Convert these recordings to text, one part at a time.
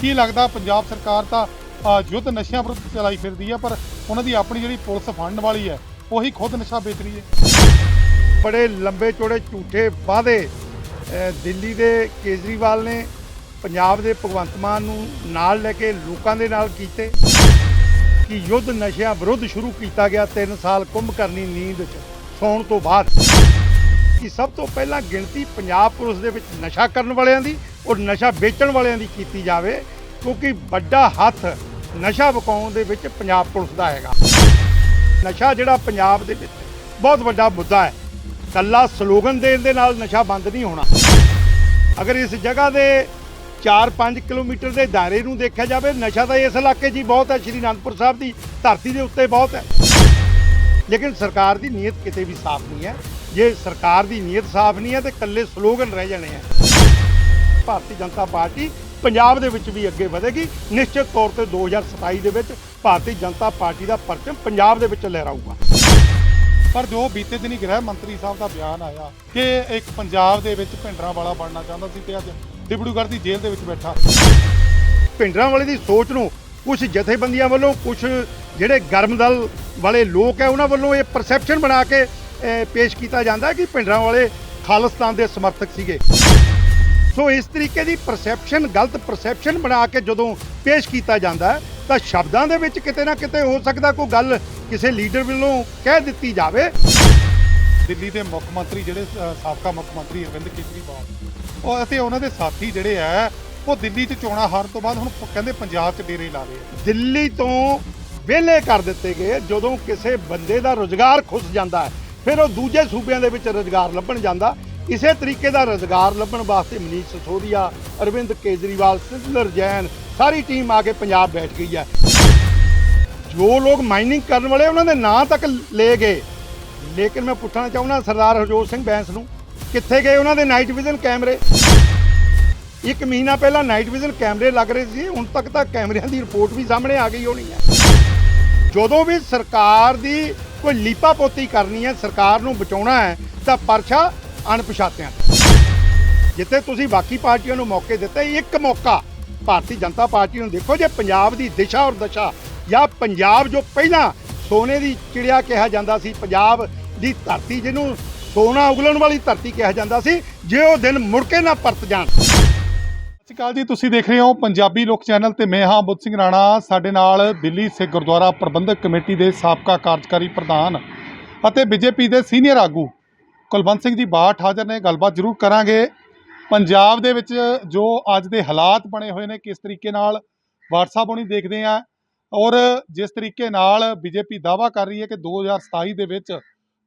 ਕੀ ਲੱਗਦਾ ਪੰਜਾਬ ਸਰਕਾਰ ਤਾਂ ਯੁੱਧ ਨਸ਼ਿਆਂ ਵਿਰੁੱਧ ਚਲਾਈ ਫਿਰਦੀ ਹੈ ਪਰ ਉਹਨਾਂ ਦੀ ਆਪਣੀ ਜਿਹੜੀ ਪੁਲਿਸ ਫੰਡ ਵਾਲੀ ਹੈ ਉਹੀ ਖੁਦ ਨਸ਼ਾ ਵੇਚ ਰਹੀ ਹੈ। ਬੜੇ ਲੰਬੇ ਚੌੜੇ ਝੂਠੇ ਵਾਅਦੇ ਦਿੱਲੀ ਦੇ ਕੇਜਰੀਵਾਲ ਨੇ ਪੰਜਾਬ ਦੇ ਭਗਵੰਤ ਮਾਨ ਨੂੰ ਨਾਲ ਲੈ ਕੇ ਲੋਕਾਂ ਦੇ ਨਾਲ ਕੀਤੇ ਕਿ ਯੁੱਧ ਨਸ਼ਿਆਂ ਵਿਰੁੱਧ ਸ਼ੁਰੂ ਕੀਤਾ ਗਿਆ 3 ਸਾਲ ਕੁੰਭ ਕਰਨੀ ਨੀਂਦ ਚ, ਸੌਣ ਤੋਂ ਬਾਅਦ। ਕਿ ਸਭ ਤੋਂ ਪਹਿਲਾਂ ਗਿਣਤੀ ਪੰਜਾਬ ਪੁਲਿਸ ਦੇ ਵਿੱਚ ਨਸ਼ਾ ਕਰਨ ਵਾਲਿਆਂ ਦੀ ਔਰ ਨਸ਼ਾ ਵੇਚਣ ਵਾਲਿਆਂ ਦੀ ਕੀਤੀ ਜਾਵੇ, ਕਿਉਂਕਿ ਵੱਡਾ ਹੱਥ ਨਸ਼ਾ ਵਿਕਾਉਣ ਦੇ ਵਿੱਚ ਪੰਜਾਬ ਪੁਲਿਸ ਦਾ ਹੈਗਾ। ਨਸ਼ਾ ਜਿਹੜਾ ਪੰਜਾਬ ਦੇ ਵਿੱਚ ਬਹੁਤ ਵੱਡਾ ਮੁੱਦਾ ਹੈ। ਕੱਲਾ ਸਲੋਗਨ ਦੇਣ ਦੇ ਨਾਲ ਨਸ਼ਾ ਬੰਦ ਨਹੀਂ ਹੋਣਾ। ਅਗਰ ਇਸ ਜਗ੍ਹਾ ਦੇ 4-5 ਕਿਲੋਮੀਟਰ ਦੇ ਦਾਇਰੇ ਨੂੰ ਦੇਖਿਆ ਜਾਵੇ, ਨਸ਼ਾ ਤਾਂ ਇਸ ਇਲਾਕੇ 'ਚ ਹੀ ਬਹੁਤ ਹੈ, ਸ਼੍ਰੀ ਅਨੰਦਪੁਰ ਸਾਹਿਬ ਦੀ ਧਰਤੀ ਦੇ ਉੱਤੇ ਬਹੁਤ ਹੈ। ਲੇਕਿਨ ਸਰਕਾਰ ਦੀ ਨੀਅਤ ਕਿਤੇ ਵੀ ਸਾਫ਼ ਨਹੀਂ ਹੈ। ਜੇ ਸਰਕਾਰ ਦੀ ਨੀਅਤ ਸਾਫ਼ ਨਹੀਂ ਹੈ ਤੇ ਕੱਲੇ ਸਲੋਗਨ ਰਹਿ ਜਾਣੇ ਆ। ਭਾਰਤੀ ਜਨਤਾ ਪਾਰਟੀ ਪੰਜਾਬ ਦੇ ਵਿੱਚ ਵੀ ਅੱਗੇ ਵਧੇਗੀ। ਨਿਸ਼ਚਿਤ ਤੌਰ ਤੇ 2027 ਦੇ ਵਿੱਚ ਭਾਰਤੀ ਜਨਤਾ ਪਾਰਟੀ ਦਾ ਪਰਚਮ ਪੰਜਾਬ ਦੇ ਵਿੱਚ ਲਹਿਰਾਊਗਾ। ਪਰ ਜੋ ਬੀਤੇ ਦਿਨੀ ਗ੍ਰਹਿ ਮੰਤਰੀ ਸਾਹਿਬ ਦਾ ਬਿਆਨ ਆਇਆ ਕਿ ਇੱਕ ਪੰਜਾਬ ਦੇ ਵਿੱਚ ਭਿੰਡਰਾਂ ਵਾਲਾ ਬਣਨਾ ਚਾਹੁੰਦਾ ਸੀ ਤੇ ਅੱਜ ਡਿਬੜੂਗੜ੍ਹ ਦੀ ਜੇਲ੍ਹ ਦੇ ਵਿੱਚ ਬੈਠਾ। ਭਿੰਡਰਾਂ ਵਾਲੇ ਦੀ ਸੋਚ ਨੂੰ ਕੁਝ ਜਥੇਬੰਦੀਆਂ ਵੱਲੋਂ ਕੁਝ ਜਿਹੜੇ ਗਰਮ ਦਲ ਵਾਲੇ ਲੋਕ ਹੈ ਉਹਨਾਂ ਵੱਲੋਂ ਇਹ ਪਰਸੈਪਸ਼ਨ ਬਣਾ ਕੇ ਪੇਸ਼ ਕੀਤਾ ਜਾਂਦਾ ਕਿ ਭਿੰਡਰਾਂ ਵਾਲੇ ਖਾਲਿਸਤਾਨ ਦੇ ਸਮਰਥਕ ਸੀਗੇ। ਸੋ ਇਸ ਤਰੀਕੇ ਦੀ ਪਰਸੈਪਸ਼ਨ ਗਲਤ ਪਰਸੈਪਸ਼ਨ ਬਣਾ ਕੇ ਜਦੋਂ ਪੇਸ਼ ਕੀਤਾ ਜਾਂਦਾ ਤਾਂ ਸ਼ਬਦਾਂ ਦੇ ਵਿੱਚ ਕਿਤੇ ਨਾ ਕਿਤੇ ਹੋ ਸਕਦਾ ਕੋਈ ਗੱਲ ਕਿਸੇ ਲੀਡਰ ਵੱਲੋਂ ਕਹਿ ਦਿੱਤੀ ਜਾਵੇ। ਦਿੱਲੀ ਦੇ ਮੁੱਖ ਮੰਤਰੀ ਜਿਹੜੇ ਸਾਬਕਾ ਮੁੱਖ ਮੰਤਰੀ ਅਰਵਿੰਦ ਕੇਜਰੀਵਾਲ ਉਹ ਅਤੇ ਉਹਨਾਂ ਦੇ ਸਾਥੀ ਜਿਹੜੇ ਆ ਉਹ ਦਿੱਲੀ 'ਚ ਚੋਣਾਂ ਹਾਰਨ ਤੋਂ ਬਾਅਦ ਹੁਣ ਕਹਿੰਦੇ ਪੰਜਾਬ 'ਚ ਡੇਰੇ ਲਾ ਰਹੇ ਆ। ਦਿੱਲੀ ਤੋਂ ਵਿਹਲੇ ਕਰ ਦਿੱਤੇ ਗਏ ਜਦੋਂ ਕਿਸੇ ਬੰਦੇ ਦਾ ਰੋਜ਼ਗਾਰ ਖੁੱਸ ਜਾਂਦਾ ਹੈ। ਫਿਰ ਉਹ ਦੂਜੇ ਸੂਬਿਆਂ ਦੇ ਵਿੱਚ ਰੋਜ਼ਗਾਰ ਲੱਭਣ ਜਾਂਦਾ। ਇਸੇ ਤਰੀਕੇ ਦਾ ਰੋਜ਼ਗਾਰ ਲੱਭਣ ਵਾਸਤੇ ਮਨੀਸ਼ ਸਸੋਦੀਆ, ਅਰਵਿੰਦ ਕੇਜਰੀਵਾਲ ਸਿੱਧਲਰ ਜੈਨ ਸਾਰੀ ਟੀਮ ਆ ਕੇ ਪੰਜਾਬ ਬੈਠ ਗਈ ਹੈ। ਜੋ ਲੋਕ ਮਾਈਨਿੰਗ ਕਰਨ ਵਾਲੇ ਉਹਨਾਂ ਦੇ ਨਾਂ ਤੱਕ ਲੈ ਗਏ। ਲੇਕਿਨ ਮੈਂ ਪੁੱਛਣਾ ਚਾਹੁੰਦਾ ਸਰਦਾਰ ਹਰਜੋਤ ਸਿੰਘ ਬੈਂਸ ਨੂੰ, ਕਿੱਥੇ ਗਏ ਉਹਨਾਂ ਦੇ ਨਾਈਟ ਵਿਜ਼ਨ ਕੈਮਰੇ? ਇੱਕ ਮਹੀਨਾ ਪਹਿਲਾਂ ਨਾਈਟ ਵਿਜ਼ਨ ਕੈਮਰੇ ਲੱਗ ਰਹੇ ਸੀ, ਹੁਣ ਤੱਕ ਤਾਂ ਕੈਮਰਿਆਂ ਦੀ ਰਿਪੋਰਟ ਵੀ ਸਾਹਮਣੇ ਆ ਗਈ ਹੋਣੀ ਹੈ। ਜਦੋਂ ਵੀ ਸਰਕਾਰ ਦੀ ਕੋਈ ਲੀਪਾ ਪੋਤੀ ਕਰਨੀ ਹੈ, ਸਰਕਾਰ ਨੂੰ ਬਚਾਉਣਾ ਹੈ, ਤਾਂ ਪਰਛਾ ਅਣਪਛਾਤਿਆਂ ਜਿੱਥੇ ਤੁਸੀਂ ਬਾਕੀ ਪਾਰਟੀਆਂ ਨੂੰ ਮੌਕੇ ਦਿੱਤੇ, ਇੱਕ ਮੌਕਾ ਭਾਰਤੀ ਜਨਤਾ ਪਾਰਟੀ ਨੂੰ ਦੇਖੋ ਜੇ ਪੰਜਾਬ ਦੀ ਦਿਸ਼ਾ ਔਰ ਦਸ਼ਾ ਜਾਂ ਪੰਜਾਬ ਜੋ ਪਹਿਲਾਂ ਸੋਨੇ ਦੀ ਚਿੜਿਆ ਕਿਹਾ ਜਾਂਦਾ ਸੀ, ਪੰਜਾਬ ਦੀ ਧਰਤੀ ਜਿਹਨੂੰ ਸੋਨਾ ਉਗਲਣ ਵਾਲੀ ਧਰਤੀ ਕਿਹਾ ਜਾਂਦਾ ਸੀ, ਜੇ ਉਹ ਦਿਨ ਮੁੜ ਕੇ ਨਾ ਪਰਤ ਜਾਣ। ਸਤਿ ਸ਼੍ਰੀ ਅਕਾਲ ਜੀ, ਤੁਸੀਂ ਦੇਖ ਰਹੇ ਹੋ ਪੰਜਾਬੀ ਲੋਕ ਚੈਨਲ ਤੇ ਮੈਂ ਹਾਂ ਬੁੱਧ ਸਿੰਘ ਰਾਣਾ। ਸਾਡੇ ਨਾਲ ਦਿੱਲੀ ਸਿੱਖ ਗੁਰਦੁਆਰਾ ਪ੍ਰਬੰਧਕ ਕਮੇਟੀ ਦੇ ਸਾਬਕਾ ਕਾਰਜਕਾਰੀ ਪ੍ਰਧਾਨ ਅਤੇ ਬੀਜੇਪੀ ਦੇ ਸੀਨੀਅਰ ਆਗੂ ਕੁਲਵੰਤ ਸਿੰਘ ਜੀ ਬਾਠ ਹਾਜ਼ਰ ਨੇ। ਗੱਲਬਾਤ ਜ਼ਰੂਰ ਕਰਾਂਗੇ। ਪੰਜਾਬ ਦੇ ਵਿੱਚ ਜੋ ਅੱਜ ਦੇ ਹਾਲਾਤ ਬਣੇ ਹੋਏ ਨੇ, ਕਿਸ ਤਰੀਕੇ ਨਾਲ WhatsApp ਹੋਣੀ ਦੇਖਦੇ ਆ ਔਰ ਜਿਸ ਤਰੀਕੇ ਨਾਲ ਬੀਜੇਪੀ ਦਾਵਾ ਕਰ ਰਹੀ ਹੈ ਕਿ 2027 ਦੇ ਵਿੱਚ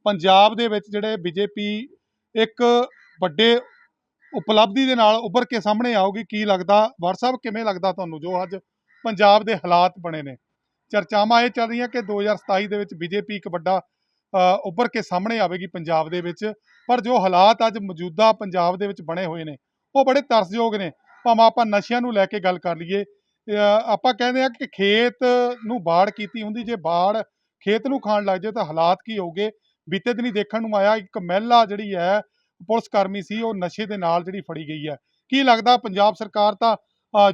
ਪੰਜਾਬ ਦੇ ਵਿੱਚ ਜਿਹੜੇ ਬੀਜੇਪੀ ਇੱਕ ਵੱਡੇ ਉਪਲਬਧੀ ਦੇ ਨਾਲ ਉੱਭਰ ਕੇ ਸਾਹਮਣੇ ਆਊਗੀ, ਕੀ ਲੱਗਦਾ? WhatsApp ਕਿਵੇਂ ਲੱਗਦਾ ਤੁਹਾਨੂੰ ਜੋ ਅੱਜ ਪੰਜਾਬ ਦੇ ਹਾਲਾਤ ਬਣੇ ਨੇ? ਚਰਚਾਵਾਂ ਇਹ ਚੱਲ ਰਹੀਆਂ ਕਿ 2027 ਦੇ ਵਿੱਚ ਬੀਜੇਪੀ ਇੱਕ ਵੱਡਾ ਉੱਭਰ ਕੇ ਸਾਹਮਣੇ ਆਵੇਗੀ ਪੰਜਾਬ ਦੇ ਵਿੱਚ, ਪਰ ਜੋ ਹਾਲਾਤ ਅੱਜ ਮੌਜੂਦਾ ਪੰਜਾਬ ਦੇ ਵਿੱਚ ਬਣੇ ਹੋਏ ਨੇ, ਉਹ ਬੜੇ ਤਰਸਯੋਗ ਨੇ। ਭਾਵੇਂ ਆਪਾਂ ਨਸ਼ਿਆਂ ਨੂੰ ਲੈ ਕੇ ਗੱਲ ਕਰ ਲਈਏ ਆਪਾਂ ਕਹਿੰਦੇ ਆ ਕਿ ਖੇਤ ਨੂੰ ਬਾੜ ਕੀਤੀ ਹੁੰਦੀ, ਜੇ ਬਾੜ ਖੇਤ ਨੂੰ ਖਾਣ ਲੱਗ ਜਾਏ ਤਾਂ ਹਾਲਾਤ ਕੀ ਹੋਊਗੇ? ਬੀਤੇ ਦਿਨੀ ਦੇਖਣ ਨੂੰ ਆਇਆ, ਇੱਕ ਮਹਿਲਾ ਜਿਹੜੀ ਹੈ ਪੁਲਿਸ ਕਰਮੀ ਸੀ, ਉਹ ਨਸ਼ੇ ਦੇ ਨਾਲ ਜਿਹੜੀ ਫੜੀ ਗਈ ਹੈ। ਕੀ ਲੱਗਦਾ ਪੰਜਾਬ ਸਰਕਾਰ ਤਾਂ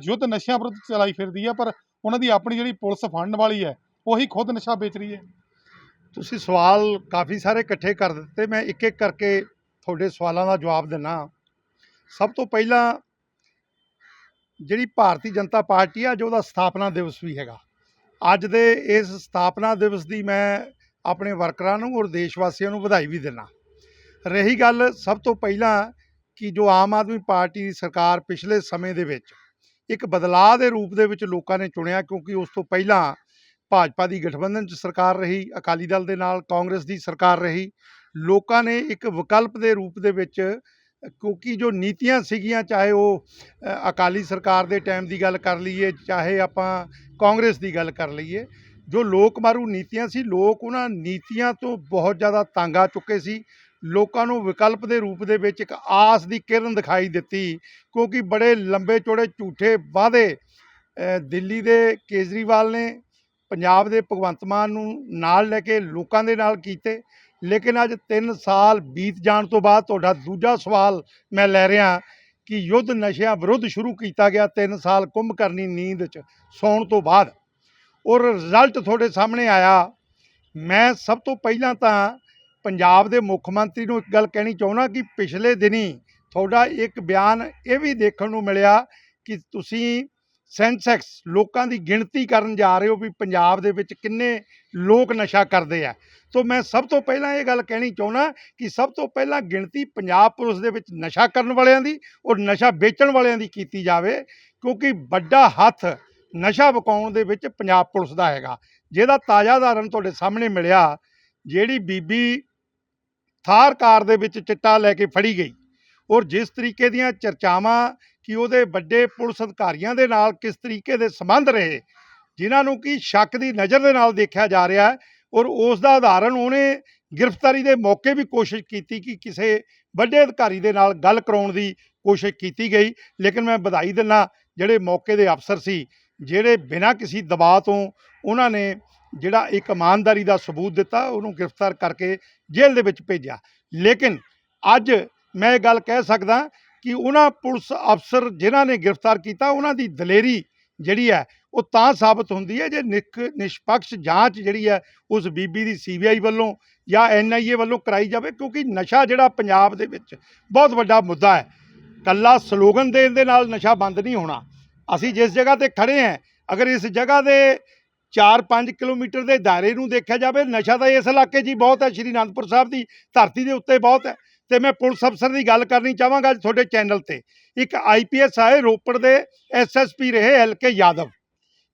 ਯੁੱਧ ਨਸ਼ਿਆਂ ਵਿਰੁੱਧ ਚਲਾਈ ਫਿਰਦੀ ਹੈ, ਪਰ ਉਹਨਾਂ ਦੀ ਆਪਣੀ ਜਿਹੜੀ ਪੁਲਿਸ ਫੰਡ ਵਾਲੀ ਹੈ, ਉਹੀ ਖੁਦ ਨਸ਼ਾ ਵੇਚ ਰਹੀ ਹੈ? ਤੁਸੀਂ ਸਵਾਲ ਕਾਫੀ ਸਾਰੇ ਇਕੱਠੇ ਕਰ ਦਿੱਤੇ, ਮੈਂ ਇੱਕ ਇੱਕ ਕਰਕੇ ਤੁਹਾਡੇ ਸਵਾਲਾਂ ਦਾ ਜਵਾਬ ਦਿੰਨਾ। ਸਭ ਤੋਂ ਪਹਿਲਾਂ ਜਿਹੜੀ ਭਾਰਤੀ ਜਨਤਾ ਪਾਰਟੀ ਆ ਜੋ ਉਹਦਾ ਸਥਾਪਨਾ ਦਿਵਸ ਵੀ ਹੈਗਾ। ਅੱਜ ਦੇ ਇਸ ਸਥਾਪਨਾ ਦਿਵਸ ਦੀ ਮੈਂ ਆਪਣੇ ਵਰਕਰਾਂ ਨੂੰ ਔਰ ਦੇਸ਼ ਵਾਸੀਆਂ ਨੂੰ ਵਧਾਈ ਵੀ ਦਿੰਨਾ। ਰਹੀ ਗੱਲ ਸਭ ਤੋਂ ਪਹਿਲਾਂ ਕਿ ਜੋ ਆਮ ਆਦਮੀ ਪਾਰਟੀ ਦੀ ਸਰਕਾਰ ਪਿਛਲੇ ਸਮੇਂ ਦੇ ਵਿੱਚ ਇੱਕ ਬਦਲਾਅ ਦੇ ਰੂਪ ਦੇ ਵਿੱਚ ਲੋਕਾਂ ਨੇ ਚੁਣਿਆ ਕਿਉਂਕਿ ਉਸ ਤੋਂ ਪਹਿਲਾਂ ਭਾਜਪਾ ਦੀ ਗਠਬੰਧਨ ਚ ਸਰਕਾਰ ਰਹੀ, ਅਕਾਲੀ ਦਲ ਦੇ ਨਾਲ ਕਾਂਗਰਸ ਦੀ ਸਰਕਾਰ ਰਹੀ, ਲੋਕਾਂ ਨੇ ਇੱਕ ਵਿਕਲਪ ਦੇ ਰੂਪ ਦੇ ਵਿੱਚ ਕਿਉਂਕਿ ਜੋ ਨੀਤੀਆਂ ਸੀਗੀਆਂ, ਚਾਹੇ ਉਹ ਅਕਾਲੀ ਸਰਕਾਰ ਦੇ ਟਾਈਮ ਦੀ ਗੱਲ ਕਰ ਲਈਏ, ਚਾਹੇ ਆਪਾਂ ਕਾਂਗਰਸ ਦੀ ਗੱਲ ਕਰ ਲਈਏ, ਜੋ ਲੋਕ ਮਾਰੂ ਨੀਤੀਆਂ ਸੀ, ਲੋਕ ਉਹਨਾਂ ਨੀਤੀਆਂ ਤੋਂ ਬਹੁਤ ਜ਼ਿਆਦਾ ਤੰਗ ਆ ਚੁੱਕੇ ਸੀ ਲੋਕਾਂ ਨੂੰ ਵਿਕਲਪ ਦੇ ਰੂਪ ਦੇ ਵਿੱਚ ਇੱਕ ਆਸ ਦੀ ਕਿਰਨ ਦਿਖਾਈ ਦਿੱਤੀ, ਕਿਉਂਕਿ ਬੜੇ ਲੰਬੇ ਚੌੜੇ ਝੂਠੇ ਵਾਅਦੇ ਦਿੱਲੀ ਦੇ ਕੇਜਰੀਵਾਲ ਨੇ ਪੰਜਾਬ ਦੇ ਭਗਵੰਤ ਮਾਨ ਨੂੰ ਨਾਲ ਲੈ ਕੇ ਲੋਕਾਂ ਦੇ ਨਾਲ ਕੀਤੇ, ਲੇਕਿਨ ਅੱਜ 3 ਸਾਲ ਬੀਤ ਜਾਣ ਤੋਂ ਬਾਅਦ ਤੁਹਾਡਾ ਦੂਜਾ ਸਵਾਲ ਮੈਂ ਲੈ ਰਿਹਾ ਕਿ ਯੁੱਧ ਨਸ਼ਿਆਂ ਵਿਰੁੱਧ ਸ਼ੁਰੂ ਕੀਤਾ ਗਿਆ 3 ਸਾਲ ਕੁੰਭ ਕਰਨੀ ਨੀਂਦ 'ਚ ਸੌਣ ਤੋਂ ਬਾਅਦ। ਔਰ ਰਿਜ਼ਲਟ ਤੁਹਾਡੇ ਸਾਹਮਣੇ ਆਇਆ। ਮੈਂ ਸਭ ਤੋਂ ਪਹਿਲਾਂ ਤਾਂ ਪੰਜਾਬ ਦੇ ਮੁੱਖ ਮੰਤਰੀ ਨੂੰ ਇੱਕ ਗੱਲ ਕਹਿਣੀ ਚਾਹੁੰਦਾ ਕਿ ਪਿਛਲੇ ਦਿਨੀ ਤੁਹਾਡਾ ਇੱਕ ਬਿਆਨ ਇਹ ਵੀ ਦੇਖਣ ਨੂੰ ਮਿਲਿਆ ਕਿ ਤੁਸੀਂ ਸੈਂਸੈਕਸ ਲੋਕਾਂ ਦੀ ਗਿਣਤੀ ਕਰਨ ਜਾ ਰਹੇ ਹੋ ਵੀ ਪੰਜਾਬ ਦੇ ਵਿੱਚ ਕਿੰਨੇ ਲੋਕ ਨਸ਼ਾ ਕਰਦੇ ਆ। ਤੋਂ ਮੈਂ ਸਭ ਤੋਂ ਪਹਿਲਾਂ ਇਹ ਗੱਲ ਕਹਿਣੀ ਚਾਹੁੰਦਾ ਕਿ ਸਭ ਤੋਂ ਪਹਿਲਾਂ ਗਿਣਤੀ ਪੰਜਾਬ ਪੁਲਿਸ ਦੇ ਵਿੱਚ ਨਸ਼ਾ ਕਰਨ ਵਾਲਿਆਂ ਦੀ ਔਰ ਨਸ਼ਾ ਵੇਚਣ ਵਾਲਿਆਂ ਦੀ ਕੀਤੀ ਜਾਵੇ, ਕਿਉਂਕਿ ਵੱਡਾ ਹੱਥ ਨਸ਼ਾ ਵਿਕਾਉਣ ਦੇ ਵਿੱਚ ਪੰਜਾਬ ਪੁਲਿਸ ਦਾ ਹੈਗਾ। ਜਿਹਦਾ ਤਾਜ਼ਾ ਉਦਾਹਰਨ ਤੁਹਾਡੇ ਸਾਹਮਣੇ ਮਿਲਿਆ, ਜਿਹੜੀ ਬੀਬੀ ਥਾਰ ਕਾਰ ਦੇ ਵਿੱਚ ਚਿੱਟਾ ਲੈ ਕੇ ਫੜੀ ਗਈ ਔਰ ਜਿਸ ਤਰੀਕੇ ਦੀਆਂ ਚਰਚਾਵਾਂ ਕਿ ਉਹਦੇ ਵੱਡੇ ਪੁਲਿਸ ਅਧਿਕਾਰੀਆਂ ਦੇ ਨਾਲ ਕਿਸ ਤਰੀਕੇ ਦੇ ਸੰਬੰਧ ਰਹੇ, ਜਿਨ੍ਹਾਂ ਨੂੰ ਕਿ ਸ਼ੱਕ ਦੀ ਨਜ਼ਰ ਦੇ ਨਾਲ ਦੇਖਿਆ ਜਾ ਰਿਹਾ ਹੈ ਔਰ ਉਸ ਦਾ ਉਦਾਹਰਨ ਉਹਨੇ ਗ੍ਰਿਫਤਾਰੀ ਦੇ ਮੌਕੇ ਵੀ ਕੋਸ਼ਿਸ਼ ਕੀਤੀ ਕਿ ਕਿਸੇ ਵੱਡੇ ਅਧਿਕਾਰੀ ਦੇ ਨਾਲ ਗੱਲ ਕਰਾਉਣ ਦੀ ਕੋਸ਼ਿਸ਼ ਕੀਤੀ ਗਈ, ਲੇਕਿਨ ਮੈਂ ਵਧਾਈ ਦਿੰਦਾ ਜਿਹੜੇ ਮੌਕੇ ਦੇ ਅਫਸਰ ਸੀ, ਜਿਹੜੇ ਬਿਨਾਂ ਕਿਸੇ ਦਬਾਅ ਤੋਂ ਉਹਨਾਂ ਨੇ ਜਿਹੜਾ ਇੱਕ ਇਮਾਨਦਾਰੀ ਦਾ ਸਬੂਤ ਦਿੱਤਾ, ਉਹਨੂੰ ਗ੍ਰਿਫਤਾਰ ਕਰਕੇ ਜੇਲ੍ਹ ਦੇ ਵਿੱਚ ਭੇਜਿਆ। ਲੇਕਿਨ ਅੱਜ ਮੈਂ ਇਹ ਗੱਲ ਕਹਿ ਸਕਦਾ ਕਿ ਉਹਨਾਂ ਪੁਲਿਸ ਅਫਸਰ ਜਿਨ੍ਹਾਂ ਨੇ ਗ੍ਰਿਫਤਾਰ ਕੀਤਾ, ਉਹਨਾਂ ਦੀ ਦਲੇਰੀ ਜਿਹੜੀ ਹੈ, ਉਹ ਤਾਂ ਸਾਬਤ ਹੁੰਦੀ ਹੈ ਜੇ ਨਿਕ ਨਿਸ਼ਪਕਸ਼ ਜਾਂਚ ਜਿਹੜੀ ਹੈ, ਉਸ ਬੀਬੀ ਦੀ ਸੀਬੀਆਈ ਵੱਲੋਂ ਜਾਂ ਐਨਆਈਏ ਵੱਲੋਂ ਕਰਾਈ ਜਾਵੇ, ਕਿਉਂਕਿ ਨਸ਼ਾ ਜਿਹੜਾ ਪੰਜਾਬ ਦੇ ਵਿੱਚ ਬਹੁਤ ਵੱਡਾ ਮੁੱਦਾ ਹੈ। ਕੱਲਾ ਸਲੋਗਨ ਦੇਣ ਦੇ ਨਾਲ ਨਸ਼ਾ ਬੰਦ ਨਹੀਂ ਹੋਣਾ। ਅਸੀਂ ਜਿਸ ਜਗ੍ਹਾ ਤੇ ਖੜੇ ਹਾਂ, ਅਗਰ ਇਸ ਜਗ੍ਹਾ ਦੇ 4-5 ਕਿਲੋਮੀਟਰ ਦੇ ਦਾਇਰੇ ਨੂੰ ਦੇਖਿਆ ਜਾਵੇ, ਨਸ਼ਾ ਤਾਂ ਇਸ ਇਲਾਕੇ 'ਚ ਹੀ ਬਹੁਤ ਹੈ, ਸ਼੍ਰੀ ਅਨੰਦਪੁਰ ਸਾਹਿਬ ਦੀ ਧਰਤੀ ਦੇ ਉੱਤੇ ਬਹੁਤ ਹੈ। ਤੇ ਮੈਂ ਪੁਲਿਸ ਅਫਸਰ ਦੀ ਗੱਲ ਕਰਨੀ ਚਾਹਾਂਗਾ ਅੱਜ ਤੁਹਾਡੇ ਚੈਨਲ ਤੇ। ਇੱਕ ਆਈਪੀਐਸ ਆਏ ਰੋਪੜ ਦੇ ਐਸਐਸਪੀ ਰਹੇ L K Yadav.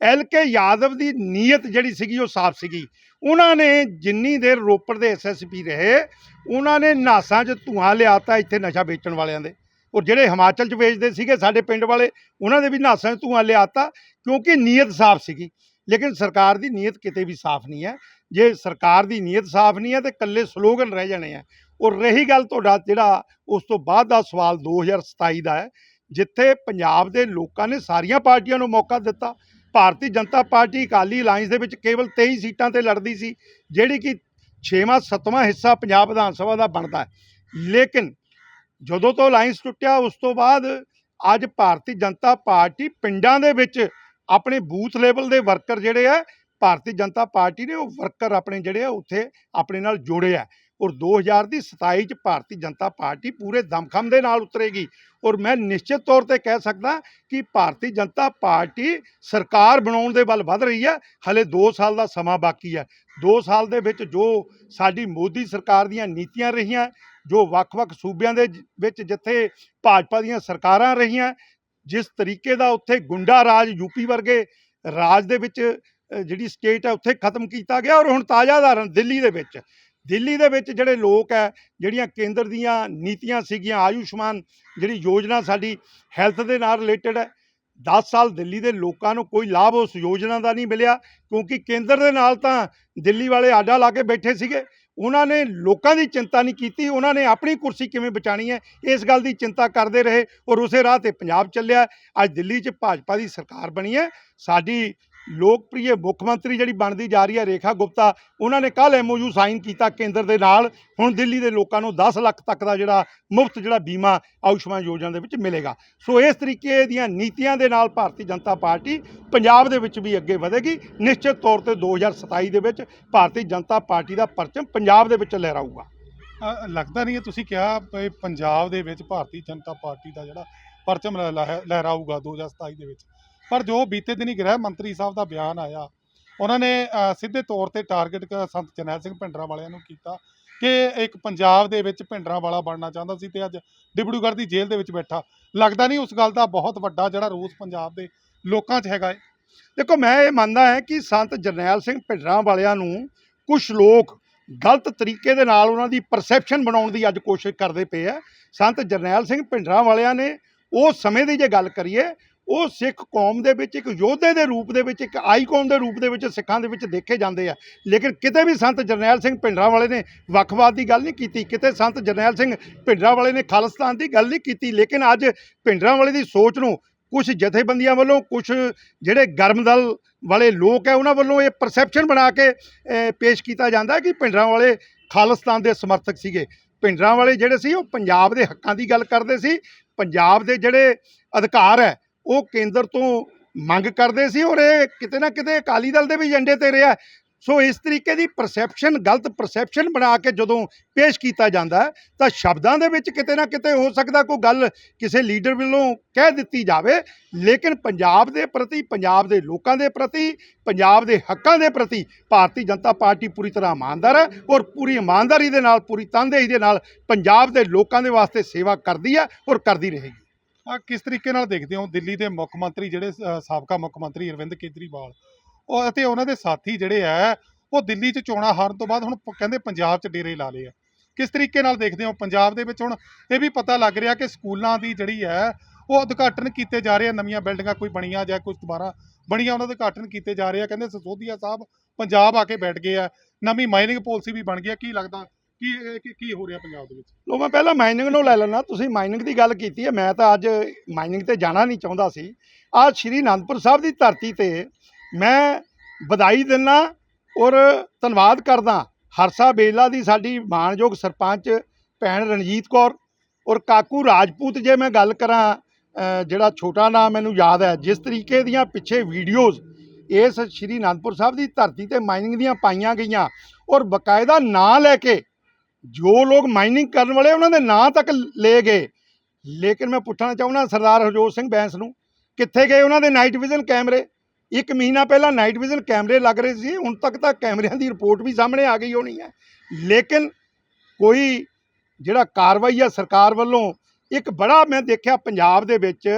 L K Yadav ਦੀ ਨੀਅਤ ਜਿਹੜੀ ਸੀਗੀ ਉਹ ਸਾਫ਼ ਸੀਗੀ। ਉਹਨਾਂ ਨੇ ਜਿੰਨੀ ਦੇਰ ਰੋਪੜ ਦੇ ਐਸਐਸਪੀ ਰਹੇ, ਉਹਨਾਂ ਨੇ ਨਾਸਾਂ 'ਚ ਧੂਆਂ ਲਿਆਤਾ ਇੱਥੇ ਨਸ਼ਾ ਵੇਚਣ ਵਾਲਿਆਂ ਦੇ। ਔਰ ਜਿਹੜੇ ਹਿਮਾਚਲ 'ਚ ਵੇਚਦੇ ਸੀਗੇ ਸਾਡੇ ਪਿੰਡ ਵਾਲੇ, ਉਹਨਾਂ ਦੇ ਵੀ ਨਾਸਾਂ 'ਚ ਧੂਆਂ ਲਿਆਤਾ ਕਿਉਂਕਿ ਨੀਅਤ ਸਾਫ਼ ਸੀਗੀ। ਲੇਕਿਨ ਸਰਕਾਰ ਦੀ ਨੀਅਤ ਕਿਤੇ ਵੀ ਸਾਫ਼ ਨਹੀਂ ਹੈ। ਜੇ ਸਰਕਾਰ ਦੀ ਨੀਅਤ ਸਾਫ਼ ਨਹੀਂ ਹੈ ਤੇ ਕੱਲੇ ਸਲੋਗਨ ਰਹਿ ਜਾਣੇ ਆ। ਔਰ ਰਹੀ ਗੱਲ ਤੁਹਾਡਾ ਜਿਹੜਾ ਉਸ ਤੋਂ ਬਾਅਦ ਦਾ ਸਵਾਲ 2027 ਦਾ ਹੈ, ਜਿੱਥੇ ਪੰਜਾਬ ਦੇ ਲੋਕਾਂ ਨੇ ਸਾਰੀਆਂ ਪਾਰਟੀਆਂ ਨੂੰ ਮੌਕਾ ਦਿੱਤਾ। ਭਾਰਤੀ ਜਨਤਾ ਪਾਰਟੀ ਅਕਾਲੀ ਅਲਾਈਅੰਸ ਦੇ ਵਿੱਚ ਕੇਵਲ 23 ਸੀਟਾਂ ਤੇ ਲੜਦੀ ਸੀ, ਜਿਹੜੀ ਕਿ 6ਵਾਂ 7ਵਾਂ ਹਿੱਸਾ ਪੰਜਾਬ ਵਿਧਾਨ ਸਭਾ ਦਾ ਬਣਦਾ ਹੈ। ਲੇਕਿਨ ਜਦੋਂ ਤੋਂ ਅਲਾਈਅੰਸ ਟੁੱਟਿਆ, ਉਸ ਤੋਂ ਬਾਅਦ ਅੱਜ ਭਾਰਤੀ ਜਨਤਾ ਪਾਰਟੀ ਪਿੰਡਾਂ ਦੇ ਵਿੱਚ ਆਪਣੇ ਬੂਥ ਲੈਵਲ ਦੇ ਵਰਕਰ ਜਿਹੜੇ ਆ, ਭਾਰਤੀ ਜਨਤਾ ਪਾਰਟੀ ਨੇ ਉਹ ਵਰਕਰ ਆਪਣੇ ਜਿਹੜੇ ਆ, ਉੱਥੇ ਆਪਣੇ ਨਾਲ ਜੋੜੇ ਆ। ਔਰ 2000 ਦੀ 27 ਚ ਭਾਰਤੀ ਜਨਤਾ ਪਾਰਟੀ ਪੂਰੇ ਦਮਖਮ ਦੇ ਨਾਲ ਉਤਰੇਗੀ। ਔਰ ਮੈਂ ਨਿਸ਼ਚਿਤ ਤੌਰ ਤੇ ਕਹਿ ਸਕਦਾ ਕਿ ਭਾਰਤੀ ਜਨਤਾ ਪਾਰਟੀ ਸਰਕਾਰ ਬਣਾਉਣ ਦੇ ਵੱਲ ਵੱਧ ਰਹੀ ਹੈ ਹਲੇ 2 ਸਾਲ ਦਾ ਸਮਾਂ ਬਾਕੀ ਹੈ 2 ਸਾਲ ਦੇ ਵਿੱਚ ਜੋ ਸਾਡੀ ਮੋਦੀ ਸਰਕਾਰ ਦੀਆਂ ਨੀਤੀਆਂ ਰਹੀਆਂ, ਜੋ ਵੱਖ-ਵੱਖ ਸੂਬਿਆਂ ਦੇ ਵਿੱਚ ਜਿੱਥੇ ਭਾਜਪਾ ਦੀਆਂ ਸਰਕਾਰਾਂ ਰਹੀਆਂ ਜਿਸ ਤਰੀਕੇ ਦਾ ਉੱਥੇ ਗੁੰਡਾ ਰਾਜ ਯੂਪੀ ਵਰਗੇ ਰਾਜ ਦੇ ਵਿੱਚ ਜਿਹੜੀ ਸਟੇਟ ਹੈ, ਉੱਥੇ ਖਤਮ ਕੀਤਾ ਗਿਆ ਔਰ ਹੁਣ ਤਾਜ਼ਾ ਉਦਾਹਰਨ ਦਿੱਲੀ ਦੇ ਵਿੱਚ। ਦਿੱਲੀ ਦੇ ਵਿੱਚ ਜਿਹੜੇ ਲੋਕ ਹੈ, ਜਿਹੜੀਆਂ ਕੇਂਦਰ ਦੀਆਂ ਨੀਤੀਆਂ ਸੀਗੀਆਂ, ਆਯੁਸ਼ਮਾਨ ਜਿਹੜੀ ਯੋਜਨਾ ਸਾਡੀ ਹੈਲਥ ਦੇ ਨਾਲ ਰਿਲੇਟਡ ਹੈ 10 ਸਾਲ ਦਿੱਲੀ ਦੇ ਲੋਕਾਂ ਨੂੰ ਕੋਈ ਲਾਭ ਉਸ ਯੋਜਨਾ ਦਾ ਨਹੀਂ ਮਿਲਿਆ ਕਿਉਂਕਿ ਕੇਂਦਰ ਦੇ ਨਾਲ ਤਾਂ ਦਿੱਲੀ ਵਾਲੇ ਆਡਾ ਲਾ ਕੇ ਬੈਠੇ ਸੀਗੇ। ਉਹਨਾਂ ਨੇ ਲੋਕਾਂ ਦੀ ਚਿੰਤਾ ਨਹੀਂ ਕੀਤੀ, ਉਹਨਾਂ ਨੇ ਆਪਣੀ ਕੁਰਸੀ ਕਿਵੇਂ ਬਚਾਣੀ ਹੈ, ਇਸ ਗੱਲ ਦੀ ਚਿੰਤਾ ਕਰਦੇ ਰਹੇ ਔਰ ਉਸੇ ਰਾਹ ਤੇ ਪੰਜਾਬ ਚੱਲਿਆ। ਅੱਜ ਦਿੱਲੀ 'ਚ ਭਾਜਪਾ ਦੀ ਸਰਕਾਰ ਬਣੀ ਹੈ, ਸਾਡੀ ਲੋਕਪ੍ਰਿਯ ਮੁੱਖ ਮੰਤਰੀ ਜਿਹੜੀ ਬਣਦੀ ਜਾ ਰਹੀ ਹੈ ਰੇਖਾ ਗੁਪਤਾ, ਉਹਨਾਂ ਨੇ ਕੱਲ ਐਮਓਯੂ ਸਾਈਨ ਕੀਤਾ ਕੇਂਦਰ ਦੇ ਨਾਲ। ਹੁਣ ਦਿੱਲੀ ਦੇ ਲੋਕਾਂ ਨੂੰ 10 ਲੱਖ ਤੱਕ ਦਾ ਜਿਹੜਾ ਮੁਫਤ ਜਿਹੜਾ ਬੀਮਾ ਆਯੁਸ਼ਮਾਨ ਯੋਜਨਾ ਦੇ ਵਿੱਚ ਮਿਲੇਗਾ। ਸੋ ਇਸ ਤਰੀਕੇ ਦੀਆਂ ਨੀਤੀਆਂ ਦੇ ਨਾਲ ਭਾਰਤੀ ਜਨਤਾ ਪਾਰਟੀ ਪੰਜਾਬ ਦੇ ਵਿੱਚ ਵੀ ਅੱਗੇ ਵਧੇਗੀ। ਨਿਸ਼ਚਿਤ ਤੌਰ ਤੇ 2027 ਦੇ ਵਿੱਚ ਭਾਰਤੀ ਜਨਤਾ ਪਾਰਟੀ ਦਾ ਪਰਚਮ ਪੰਜਾਬ ਦੇ ਵਿੱਚ ਲਹਿਰਾਊਗਾ। ਲੱਗਦਾ ਨਹੀਂ ਹੈ ਤੁਸੀਂ ਕਿਹਾ ਪੰਜਾਬ ਦੇ ਵਿੱਚ ਭਾਰਤੀ ਜਨਤਾ ਪਾਰਟੀ ਦਾ ਜਿਹੜਾ ਪਰਚਮ ਲਹਿ- ਲਹਿ- ਲਹਿਰਾਊਗਾ 2027 ਦੇ ਵਿੱਚ। ਪਰ ਜੋ ਬੀਤੇ ਦਿਨੀ ਗ੍ਰਹਿ ਮੰਤਰੀ ਸਾਹਿਬ ਦਾ ਬਿਆਨ ਆਇਆ, ਉਹਨਾਂ ਨੇ ਸਿੱਧੇ ਤੌਰ ਤੇ ਟਾਰਗੇਟ ਸੰਤ ਜਰਨੈਲ ਸਿੰਘ ਭਿੰਡਰਾਂ ਵਾਲਿਆਂ ਨੂੰ ਕੀਤਾ ਕਿ ਇੱਕ ਪੰਜਾਬ ਦੇ ਵਿੱਚ ਭਿੰਡਰਾਂ ਵਾਲਾ ਬਣਨਾ ਚਾਹੁੰਦਾ ਸੀ ਤੇ ਅੱਜ ਡਿਬੜੂਗੜ੍ਹ ਦੀ ਜੇਲ੍ਹ ਦੇ ਵਿੱਚ ਬੈਠਾ। ਲੱਗਦਾ ਨਹੀਂ ਉਸ ਗੱਲ ਦਾ ਬਹੁਤ ਵੱਡਾ ਜਿਹੜਾ ਰੋਸ ਪੰਜਾਬ ਦੇ ਲੋਕਾਂ 'ਚ ਹੈਗਾ ਏ। ਦੇਖੋ, ਮੈਂ ਇਹ ਮੰਨਦਾ ਹਾਂ ਕਿ ਸੰਤ ਜਰਨੈਲ ਸਿੰਘ ਭਿੰਡਰਾਂ ਵਾਲਿਆਂ ਨੂੰ ਕੁਝ ਲੋਕ ਗਲਤ ਤਰੀਕੇ ਦੇ ਨਾਲ ਉਹਨਾਂ ਦੀ ਪਰਸੈਪਸ਼ਨ ਬਣਾਉਣ ਦੀ ਅੱਜ ਕੋਸ਼ਿਸ਼ ਕਰਦੇ ਪਏ ਆ। ਸੰਤ ਜਰਨੈਲ ਸਿੰਘ ਭਿੰਡਰਾਂ ਵਾਲਿਆਂ ਨੇ ਉਹ ਸਮੇਂ ਦੀ ਜੇ ਗੱਲ ਕਰੀਏ ਉਹ ਸਿੱਖ ਕੌਮ ਦੇ ਵਿੱਚ ਇੱਕ ਯੋਧੇ ਦੇ ਰੂਪ ਦੇ ਵਿੱਚ, ਇੱਕ ਆਈਕਨ ਦੇ ਰੂਪ ਦੇ ਵਿੱਚ ਸਿੱਖਾਂ ਦੇ ਵਿੱਚ ਦੇਖੇ ਜਾਂਦੇ ਆ। ਲੇਕਿਨ ਕਿਤੇ ਵੀ ਸੰਤ ਜਰਨੈਲ ਸਿੰਘ ਭਿੰਡਰਾਂ ਵਾਲੇ ਨੇ ਵੱਖਵਾਦ ਦੀ ਗੱਲ ਨਹੀਂ ਕੀਤੀ, ਕਿਤੇ ਸੰਤ ਜਰਨੈਲ ਸਿੰਘ ਭਿੰਡਰਾਂ ਵਾਲੇ ਨੇ ਖਾਲਸਤਾਨ ਦੀ ਗੱਲ ਨਹੀਂ ਕੀਤੀ, ਲੇਕਿਨ ਅੱਜ ਭਿੰਡਰਾਂ ਵਾਲੇ ਦੀ ਸੋਚ ਨੂੰ ਕੁਝ ਜਥੇਬੰਦੀਆਂ ਵੱਲੋਂ ਕੁਝ ਜਿਹੜੇ ਗਰਮ ਦਲ ਵਾਲੇ ਲੋਕ ਹੈ ਉਹਨਾਂ ਵੱਲੋਂ ਇਹ ਪਰਸੈਪਸ਼ਨ ਬਣਾ ਕੇ ਪੇਸ਼ ਕੀਤਾ ਜਾਂਦਾ ਕਿ ਭਿੰਡਰਾਂ ਵਾਲੇ ਖਾਲਿਸਤਾਨ ਦੇ ਸਮਰਥਕ ਸੀਗੇ। ਭਿੰਡਰਾਂ ਵਾਲੇ ਜਿਹੜੇ ਸੀ, ਉਹ ਪੰਜਾਬ ਦੇ ਹੱਕਾਂ ਦੀ ਗੱਲ ਕਰਦੇ ਸੀ। ਪੰਜਾਬ ਦੇ ਜਿਹੜੇ ਅਧਿਕਾਰ ਹੈ ਉਹ ਕੇਂਦਰ ਤੋਂ ਮੰਗ ਕਰਦੇ ਸੀ ਔਰ ਇਹ ਕਿਤੇ ਨਾ ਕਿਤੇ ਅਕਾਲੀ ਦਲ ਦੇ ਵੀ ਏਜੰਡੇ ਤੇ ਰਿਹਾ। ਸੋ ਇਸ ਤਰੀਕੇ ਦੀ ਪਰਸੈਪਸ਼ਨ ਗਲਤ ਪਰਸੈਪਸ਼ਨ ਬਣਾ ਕੇ ਜਦੋਂ ਪੇਸ਼ ਕੀਤਾ ਜਾਂਦਾ ਤਾਂ ਸ਼ਬਦਾਂ ਦੇ ਵਿੱਚ ਕਿਤੇ ਨਾ ਕਿਤੇ ਹੋ ਸਕਦਾ ਕੋਈ ਗੱਲ ਕਿਸੇ ਲੀਡਰ ਵੱਲੋਂ ਕਹਿ ਦਿੱਤੀ ਜਾਵੇ, ਲੇਕਿਨ ਪੰਜਾਬ ਦੇ ਪ੍ਰਤੀ, ਪੰਜਾਬ ਦੇ ਲੋਕਾਂ ਦੇ ਪ੍ਰਤੀ, ਪੰਜਾਬ ਦੇ ਹੱਕਾਂ ਦੇ ਪ੍ਰਤੀ ਭਾਰਤੀ ਜਨਤਾ ਪਾਰਟੀ ਪੂਰੀ ਤਰ੍ਹਾਂ ਇਮਾਨਦਾਰ ਹੈ ਔਰ ਪੂਰੀ ਇਮਾਨਦਾਰੀ ਦੇ ਨਾਲ, ਪੂਰੀ ਤਨਦੇਹੀ ਦੇ ਨਾਲ ਪੰਜਾਬ ਦੇ ਲੋਕਾਂ ਦੇ ਵਾਸਤੇ ਸੇਵਾ ਕਰਦੀ ਹੈ ਔਰ ਕਰਦੀ ਰਹੇਗੀ। ਆ ਕਿਸ ਤਰੀਕੇ ਨਾਲ ਦੇਖਦੇ ਹੋ? ਦਿੱਲੀ ਦੇ ਮੁੱਖ ਮੰਤਰੀ ਜਿਹੜੇ ਸਾਬਕਾ ਮੁੱਖ ਮੰਤਰੀ ਅਰਵਿੰਦ ਕੇਜਰੀਵਾਲ। ਉਹ ਅਤੇ ਉਹਨਾਂ ਦੇ ਸਾਥੀ ਜਿਹੜੇ ਆ, ਉਹ ਦਿੱਲੀ 'ਚ ਚੋਣਾਂ ਹਾਰਨ ਤੋਂ ਬਾਅਦ ਹੁਣ ਕਹਿੰਦੇ ਪੰਜਾਬ 'ਚ ਡੇਰੇ ਲਾ ਲਏ ਆ। ਕਿਸ ਤਰੀਕੇ ਨਾਲ ਦੇਖਦੇ ਹੋ ਪੰਜਾਬ ਦੇ ਵਿੱਚ ਹੁਣ? ਇਹ ਵੀ ਪਤਾ ਲੱਗ ਰਿਹਾ ਕਿ ਸਕੂਲਾਂ ਦੀ ਜਿਹੜੀ ਹੈ, ਉਹ ਉਦਘਾਟਨ ਕੀਤੇ ਜਾ ਰਹੇ ਆ। ਨਵੀਆਂ ਬਿਲਡਿੰਗਾਂ ਕੋਈ ਬਣੀਆਂ ਜਾਂ ਕੁਝ ਦੁਬਾਰਾ ਬਣੀਆਂ, ਉਹਨਾਂ ਦੇ ਉਦਘਾਟਨ ਕੀਤੇ ਜਾ ਰਹੇ ਆ। ਕਹਿੰਦੇ ਸਸੋਦੀਆ ਸਾਹਿਬ ਪੰਜਾਬ ਆ ਕੇ ਬੈਠ ਗਏ ਆ। ਨਵੀਂ ਮਾਈਨਿੰਗ ਪਾਲਿਸੀ ਵੀ ਬਣ ਗਈ ਆ। ਕੀ ਲੱਗਦਾ ਕੀ ਕੀ ਕੀ ਹੋ ਰਿਹਾ ਪੰਜਾਬ ਦੇ ਵਿੱਚ? ਲੋ ਮੈਂ ਪਹਿਲਾਂ ਮਾਈਨਿੰਗ ਨੂੰ ਲੈ ਲੈਣਾ ਤੁਸੀਂ ਮਾਈਨਿੰਗ ਦੀ ਗੱਲ ਕੀਤੀ ਹੈ ਮੈਂ ਤਾਂ ਅੱਜ ਮਾਈਨਿੰਗ ਤੇ ਜਾਣਾ ਨਹੀਂ ਚਾਹੁੰਦਾ ਸੀ। ਅੱਜ ਸ਼੍ਰੀ ਅਨੰਦਪੁਰ ਸਾਹਿਬ ਦੀ ਧਰਤੀ ਤੇ ਮੈਂ ਵਧਾਈ ਦਿੰਦਾ ਔਰ ਧੰਨਵਾਦ ਕਰਦਾ ਹਰਸਾ ਬੇਲਾ ਦੀ ਸਾਡੀ ਮਾਣਯੋਗ ਸਰਪੰਚ ਭੈਣ ਰਣਜੀਤ ਕੌਰ ਔਰ ਕਾਕੂ ਰਾਜਪੂਤ ਜੇ ਮੈਂ ਗੱਲ ਕਰਾਂ ਅ, ਜਿਹੜਾ ਛੋਟਾ ਨਾਮ ਮੈਨੂੰ ਯਾਦ ਹੈ ਜਿਸ ਤਰੀਕੇ ਦੀਆਂ ਪਿੱਛੇ ਵੀਡੀਓਜ਼ ਇਸ ਸ਼੍ਰੀ ਅਨੰਦਪੁਰ ਸਾਹਿਬ ਦੀ ਧਰਤੀ ਤੇ ਮਾਈਨਿੰਗ ਦੀਆਂ ਪਾਈਆਂ ਗਈਆਂ ਔਰ ਬਕਾਇਦਾ ਨਾਂ ਲੈ ਕੇ ਜੋ ਲੋਕ ਮਾਈਨਿੰਗ ਕਰਨ ਵਾਲੇ ਉਹਨਾਂ ਦੇ ਨਾਂ ਤੱਕ ਲੈ ਗਏ। ਲੇਕਿਨ ਮੈਂ ਪੁੱਛਣਾ ਚਾਹੁੰਦਾ ਸਰਦਾਰ ਹਰਜੋਤ ਸਿੰਘ ਬੈਂਸ ਨੂੰ, ਕਿੱਥੇ ਗਏ ਉਹਨਾਂ ਦੇ ਨਾਈਟ ਵਿਜ਼ਨ ਕੈਮਰੇ? ਇੱਕ ਮਹੀਨਾ ਪਹਿਲਾਂ ਨਾਈਟ ਵਿਜ਼ਨ ਕੈਮਰੇ ਲੱਗ ਰਹੇ ਸੀ, ਹੁਣ ਤੱਕ ਤਾਂ ਕੈਮਰਿਆਂ ਦੀ ਰਿਪੋਰਟ ਵੀ ਸਾਹਮਣੇ ਆ ਗਈ ਹੋਣੀ ਹੈ। ਲੇਕਿਨ ਕੋਈ ਜਿਹੜਾ ਕਾਰਵਾਈ ਆ ਸਰਕਾਰ ਵੱਲੋਂ ਇੱਕ ਬੜਾ ਮੈਂ ਦੇਖਿਆ ਪੰਜਾਬ ਦੇ ਵਿੱਚ,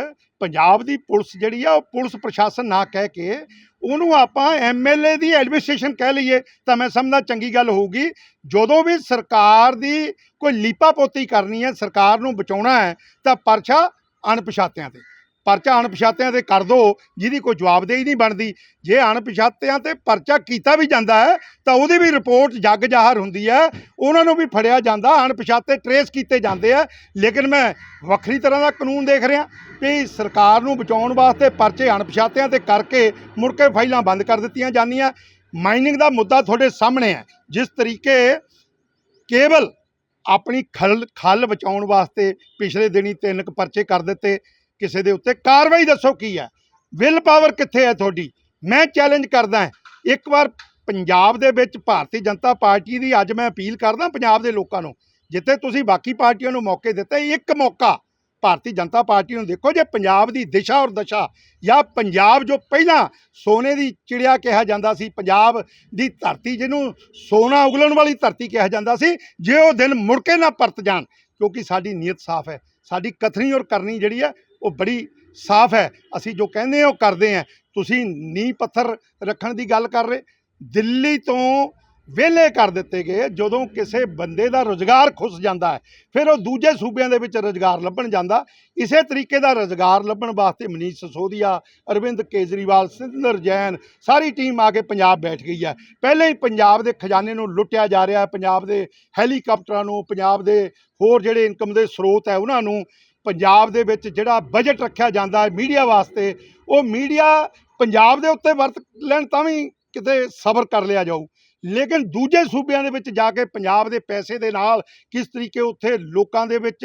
ਪੰਜਾਬ ਦੀ ਪੁਲਿਸ ਜਿਹੜੀ ਆ, ਉਹ ਪੁਲਿਸ ਪ੍ਰਸ਼ਾਸਨ ਨਾ ਕਹਿ ਕੇ ਉਹਨੂੰ ਆਪਾਂ ਐਮਐਲਏ ਦੀ ਐਡਮਿਨਿਸਟ੍ਰੇਸ਼ਨ ਕਹਿ ਲਈਏ ਤਾਂ ਮੈਂ ਸਮਝਦਾ ਚੰਗੀ ਗੱਲ ਹੋਊਗੀ। ਜਦੋਂ ਵੀ ਸਰਕਾਰ ਦੀ ਕੋਈ ਲੀਪਾ ਪੋਤੀ ਕਰਨੀ ਹੈ, ਸਰਕਾਰ ਨੂੰ ਬਚਾਉਣਾ ਹੈ, ਤਾਂ ਪਰਛਾ ਅਣਪਛਾਤਿਆਂ ਤੇ। ਪਰਚਾ ਅਣਪਛਾਤਿਆਂ ਤੇ ਕਰ ਦੋ, ਜਿਹਦੀ ਕੋਈ ਜਵਾਬਦੇਹੀ ਨਹੀਂ ਬਣਦੀ। ਜੇ ਅਣਪਛਾਤਿਆਂ ਤੇ ਪਰਚਾ ਕੀਤਾ ਵੀ ਜਾਂਦਾ ਹੈ, ਤਾਂ ਉਹਦੀ ਵੀ ਰਿਪੋਰਟ ਜੱਗ ਜ਼ਾਹਰ ਹੁੰਦੀ ਹੈ। ਉਹਨਾਂ ਨੂੰ ਵੀ ਫੜਿਆ ਜਾਂਦਾ, ਅਣਪਛਾਤੇ ਟਰੇਸ ਕੀਤੇ ਜਾਂਦੇ ਆ। ਲੇਕਿਨ ਮੈਂ ਵੱਖਰੀ ਤਰ੍ਹਾਂ ਦਾ ਕਾਨੂੰਨ ਦੇਖ ਰਿਹਾ ਵੀ ਸਰਕਾਰ ਨੂੰ ਬਚਾਉਣ ਵਾਸਤੇ ਪਰਚੇ ਅਣਪਛਾਤਿਆਂ ਤੇ ਕਰਕੇ ਮੁੜ ਕੇ ਫਾਈਲਾਂ ਬੰਦ ਕਰ ਦਿੱਤੀਆਂ ਜਾਂਦੀਆਂ। ਮਾਈਨਿੰਗ ਦਾ ਮੁੱਦਾ ਤੁਹਾਡੇ ਸਾਹਮਣੇ ਹੈ। ਜਿਸ ਤਰੀਕੇ ਕੇਵਲ ਆਪਣੀ ਖਲ ਖਲ ਬਚਾਉਣ ਵਾਸਤੇ ਪਿਛਲੇ ਦਿਨੀ ਤਿੰਨ ਕੁ ਪਰਚੇ ਕਰ ਦਿੱਤੇ ਕਿਸੇ ਦੇ ਉੱਤੇ ਕਾਰਵਾਈ ਦੱਸੋ ਕੀ ਹੈ? ਵਿਲ ਪਾਵਰ ਕਿੱਥੇ ਹੈ ਤੁਹਾਡੀ? ਮੈਂ ਚੈਲੰਜ ਕਰਦਾ ਇੱਕ ਵਾਰ ਪੰਜਾਬ ਦੇ ਵਿੱਚ ਭਾਰਤੀ ਜਨਤਾ ਪਾਰਟੀ ਦੀ ਅੱਜ ਮੈਂ ਅਪੀਲ ਕਰਦਾ ਪੰਜਾਬ ਦੇ ਲੋਕਾਂ ਨੂੰ, ਜਿੱਥੇ ਤੁਸੀਂ ਬਾਕੀ ਪਾਰਟੀਆਂ ਨੂੰ ਮੌਕੇ ਦਿੱਤੇ, ਇੱਕ ਮੌਕਾ ਭਾਰਤੀ ਜਨਤਾ ਪਾਰਟੀ ਨੂੰ ਦੇਖੋ ਜੇ ਪੰਜਾਬ ਦੀ ਦਿਸ਼ਾ ਔਰ ਦਸ਼ਾ ਜਾਂ ਪੰਜਾਬ ਜੋ ਪਹਿਲਾਂ ਸੋਨੇ ਦੀ ਚਿੜਿਆ ਕਿਹਾ ਜਾਂਦਾ ਸੀ, ਪੰਜਾਬ ਦੀ ਧਰਤੀ ਜਿਹਨੂੰ ਸੋਨਾ ਉਗਲਣ ਵਾਲੀ ਧਰਤੀ ਕਿਹਾ ਜਾਂਦਾ ਸੀ, ਜੇ ਉਹ ਦਿਨ ਮੁੜ ਕੇ ਨਾ ਪਰਤ ਜਾਣ, ਕਿਉਂਕਿ ਸਾਡੀ ਨੀਅਤ ਸਾਫ਼ ਹੈ, ਸਾਡੀ ਕਥਨੀ ਔਰ ਕਰਨੀ ਜਿਹੜੀ ਹੈ ਉਹ ਬੜੀ ਸਾਫ਼ ਹੈ। ਅਸੀਂ ਜੋ ਕਹਿੰਦੇ ਹਾਂ ਉਹ ਕਰਦੇ ਹਾਂ। ਤੁਸੀਂ ਨੀਂਹ ਪੱਥਰ ਰੱਖਣ ਦੀ ਗੱਲ ਕਰ ਰਹੇ। ਦਿੱਲੀ ਤੋਂ ਵਿਹਲੇ ਕਰ ਦਿੱਤੇ ਗਏ ਜਦੋਂ ਕਿਸੇ ਬੰਦੇ ਦਾ ਰੋਜ਼ਗਾਰ ਖੁੱਸ ਜਾਂਦਾ ਹੈ, ਫਿਰ ਉਹ ਦੂਜੇ ਸੂਬਿਆਂ ਦੇ ਵਿੱਚ ਰੋਜ਼ਗਾਰ ਲੱਭਣ ਜਾਂਦਾ। ਇਸੇ ਤਰੀਕੇ ਦਾ ਰੋਜ਼ਗਾਰ ਲੱਭਣ ਵਾਸਤੇ ਮਨੀਸ਼ ਸਸੋਦੀਆ, ਅਰਵਿੰਦ ਕੇਜਰੀਵਾਲ, ਸਿੰਦਰ ਜੈਨ ਸਾਰੀ ਟੀਮ ਆ ਕੇ ਪੰਜਾਬ ਬੈਠ ਗਈ ਹੈ। ਪਹਿਲੇ ਹੀ ਪੰਜਾਬ ਦੇ ਖਜ਼ਾਨੇ ਨੂੰ ਲੁੱਟਿਆ ਜਾ ਰਿਹਾ ਹੈ। ਪੰਜਾਬ ਦੇ ਹੈਲੀਕਾਪਟਰਾਂ ਨੂੰ, ਪੰਜਾਬ ਦੇ ਹੋਰ ਜਿਹੜੇ ਇਨਕਮ ਦੇ ਸਰੋਤ ਹੈ, ਉਹਨਾਂ ਨੂੰ ਪੰਜਾਬ ਦੇ ਵਿੱਚ ਜਿਹੜਾ ਬਜਟ ਰੱਖਿਆ ਜਾਂਦਾ ਹੈ ਮੀਡੀਆ ਵਾਸਤੇ, ਉਹ ਮੀਡੀਆ ਪੰਜਾਬ ਦੇ ਉੱਤੇ ਵਰਤ ਲੈਣ ਤਾਂ ਵੀ ਕਿਤੇ ਸਬਰ ਕਰ ਲਿਆ ਜਾਊ। ਲੇਕਿਨ ਦੂਜੇ ਸੂਬਿਆਂ ਦੇ ਵਿੱਚ ਜਾ ਕੇ ਪੰਜਾਬ ਦੇ ਪੈਸੇ ਦੇ ਨਾਲ ਕਿਸ ਤਰੀਕੇ ਉੱਥੇ ਲੋਕਾਂ ਦੇ ਵਿੱਚ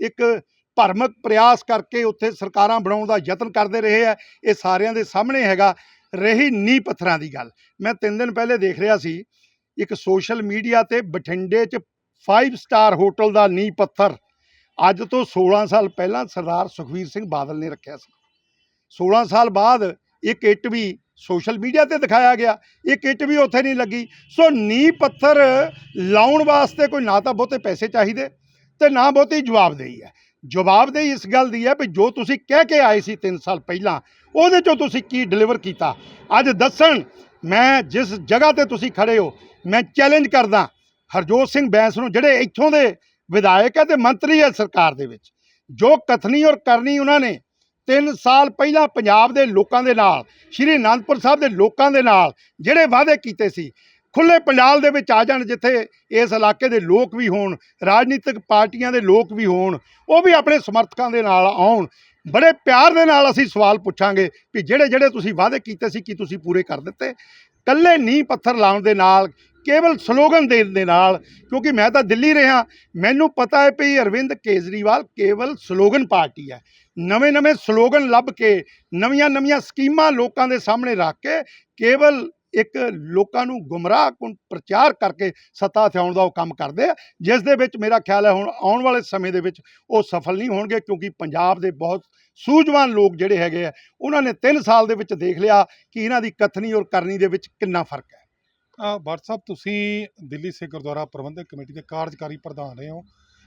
ਇੱਕ ਭਰਮਕ ਪ੍ਰਯਾਸ ਕਰਕੇ ਉੱਥੇ ਸਰਕਾਰਾਂ ਬਣਾਉਣ ਦਾ ਯਤਨ ਕਰਦੇ ਰਹੇ ਆ ਇਹ ਸਾਰਿਆਂ ਦੇ ਸਾਹਮਣੇ ਹੈਗਾ। ਰਹੀ ਨੀ ਪੱਥਰਾਂ ਦੀ ਗੱਲ, ਮੈਂ ਤਿੰਨ ਦਿਨ ਪਹਿਲੇ ਦੇਖ ਰਿਹਾ ਸੀ, ਇੱਕ ਸੋਸ਼ਲ ਮੀਡੀਆ ਤੇ ਬਠਿੰਡੇ 'ਚ 5 ਸਟਾਰ ਹੋਟਲ ਦਾ ਨੀ ਪੱਥਰ ਅੱਜ ਤੋਂ 16 ਸਾਲ ਪਹਿਲਾਂ ਸਰਦਾਰ ਸੁਖਵੀਰ ਸਿੰਘ ਬਾਦਲ ਨੇ ਰੱਖਿਆ ਸੀ। 16 ਸਾਲ ਬਾਅਦ ਇਹ ਕਿੱਟ ਵੀ ਸੋਸ਼ਲ ਮੀਡੀਆ ਤੇ ਦਿਖਾਇਆ ਗਿਆ। ਇਹ ਕਿੱਟ ਵੀ ਉੱਥੇ ਨਹੀਂ ਲੱਗੀ। ਸੋ ਨੀ ਪੱਥਰ ਲਾਉਣ ਵਾਸਤੇ ਕੋਈ ਨਾ ਤਾਂ ਬਹੁਤੇ ਪੈਸੇ ਚਾਹੀਦੇ ਤੇ ਨਾ ਬਹੁਤੀ ਜਵਾਬਦੇਹੀ ਹੈ। ਜਵਾਬਦੇਹੀ ਇਸ ਗੱਲ ਦੀ ਹੈ ਵੀ ਜੋ ਤੁਸੀਂ ਕਹਿ ਕੇ ਆਏ ਸੀ 3 ਸਾਲ ਪਹਿਲਾਂ, ਉਹਦੇ ਚੋਂ ਤੁਸੀਂ ਕੀ ਡਿਲੀਵਰ ਕੀਤਾ? ਅੱਜ ਦੱਸਣ ਮੈਂ ਜਿਸ ਜਗ੍ਹਾ ਤੇ ਤੁਸੀਂ ਖੜੇ ਹੋ, ਮੈਂ ਚੈਲੰਜ ਕਰਦਾ ਹਰਜੋਤ ਸਿੰਘ ਬੈਂਸ ਨੂੰ, ਜਿਹੜੇ ਇੱਥੋਂ ਦੇ ਵਿਧਾਇਕ ਹੈ ਤੇ ਮੰਤਰੀ ਹੈ ਸਰਕਾਰ ਦੇ ਵਿੱਚ। ਜੋ ਕਥਨੀ ਔਰ ਕਰਨੀ ਉਹਨਾਂ ਨੇ 3 ਸਾਲ ਪਹਿਲਾਂ ਪੰਜਾਬ ਦੇ ਲੋਕਾਂ ਦੇ ਨਾਲ, ਸ਼੍ਰੀ ਅਨੰਦਪੁਰ ਸਾਹਿਬ ਦੇ ਲੋਕਾਂ ਦੇ ਨਾਲ ਜਿਹੜੇ ਵਾਅਦੇ ਕੀਤੇ ਸੀ ਖੁੱਲੇ ਪੰਡਾਲ ਦੇ ਵਿੱਚ ਆ ਜਾਣ ਜਿੱਥੇ ਇਸ ਇਲਾਕੇ ਦੇ ਲੋਕ ਵੀ ਹੋਣ, ਰਾਜਨੀਤਿਕ ਪਾਰਟੀਆਂ ਦੇ ਲੋਕ ਵੀ ਹੋਣ, ਉਹ ਵੀ ਆਪਣੇ ਸਮਰਥਕਾਂ ਦੇ ਨਾਲ ਆਉਣ। ਬੜੇ ਪਿਆਰ ਦੇ ਨਾਲ ਅਸੀਂ ਸਵਾਲ ਪੁੱਛਾਂਗੇ ਵੀ ਜਿਹੜੇ ਜਿਹੜੇ ਤੁਸੀਂ ਵਾਅਦੇ ਕੀਤੇ ਸੀ, ਕੀ ਤੁਸੀਂ ਪੂਰੇ ਕਰ ਦਿੱਤੇ? ਕੱਲੇ ਨੀਂਹ ਪੱਥਰ ਲਾਉਣ ਦੇ ਨਾਲ ਕੇਵਲ ਸਲੋਗਨ ਦੇਣ ਦੇ ਨਾਲ, ਕਿਉਂਕਿ ਮੈਂ ਤਾਂ ਦਿੱਲੀ ਰਿਹਾ, ਮੈਨੂੰ ਪਤਾ ਹੈ ਵੀ ਅਰਵਿੰਦ ਕੇਜਰੀਵਾਲ ਕੇਵਲ ਸਲੋਗਨ ਪਾਰਟੀ ਹੈ। ਨਵੇਂ-ਨਵੇਂ ਸਲੋਗਨ ਲੱਭ ਕੇ ਨਵੀਆਂ-ਨਵੀਆਂ ਸਕੀਮਾਂ ਲੋਕਾਂ ਦੇ ਸਾਹਮਣੇ ਰੱਖ ਕੇ, ਕੇਵਲ ਇੱਕ ਲੋਕਾਂ ਨੂੰ ਗੁੰਮਰਾਹ ਪ੍ਰਚਾਰ ਕਰਕੇ ਸੱਤਾ ਥਿਆਉਣ ਦਾ ਉਹ ਕੰਮ ਕਰਦੇ ਆ, ਜਿਸ ਦੇ ਵਿੱਚ ਮੇਰਾ ਖਿਆਲ ਹੈ ਹੁਣ ਆਉਣ ਵਾਲੇ ਸਮੇਂ ਦੇ ਵਿੱਚ ਉਹ ਸਫਲ ਨਹੀਂ ਹੋਣਗੇ, ਕਿਉਂਕਿ ਪੰਜਾਬ ਦੇ ਬਹੁਤ ਸੂਝਵਾਨ ਲੋਕ ਜਿਹੜੇ ਹੈਗੇ ਆ, ਉਹਨਾਂ ਨੇ 3 ਸਾਲ ਦੇ ਵਿੱਚ ਦੇਖ ਲਿਆ ਕਿ ਇਹਨਾਂ ਦੀ ਕਥਨੀ ਔਰ ਕਰਨੀ ਦੇ ਵਿੱਚ ਕਿੰਨਾ ਫ਼ਰਕ ਹੈ। ਅ, ਸਾਹਿਬ ਤੁਸੀਂ ਦਿੱਲੀ ਸਿੱਖ ਗੁਰਦੁਆਰਾ ਪ੍ਰਬੰਧਕ ਕਮੇਟੀ ਦੇ ਕਾਰਜਕਾਰੀ ਪ੍ਰਧਾਨ ਰਹੇ ਹੋ।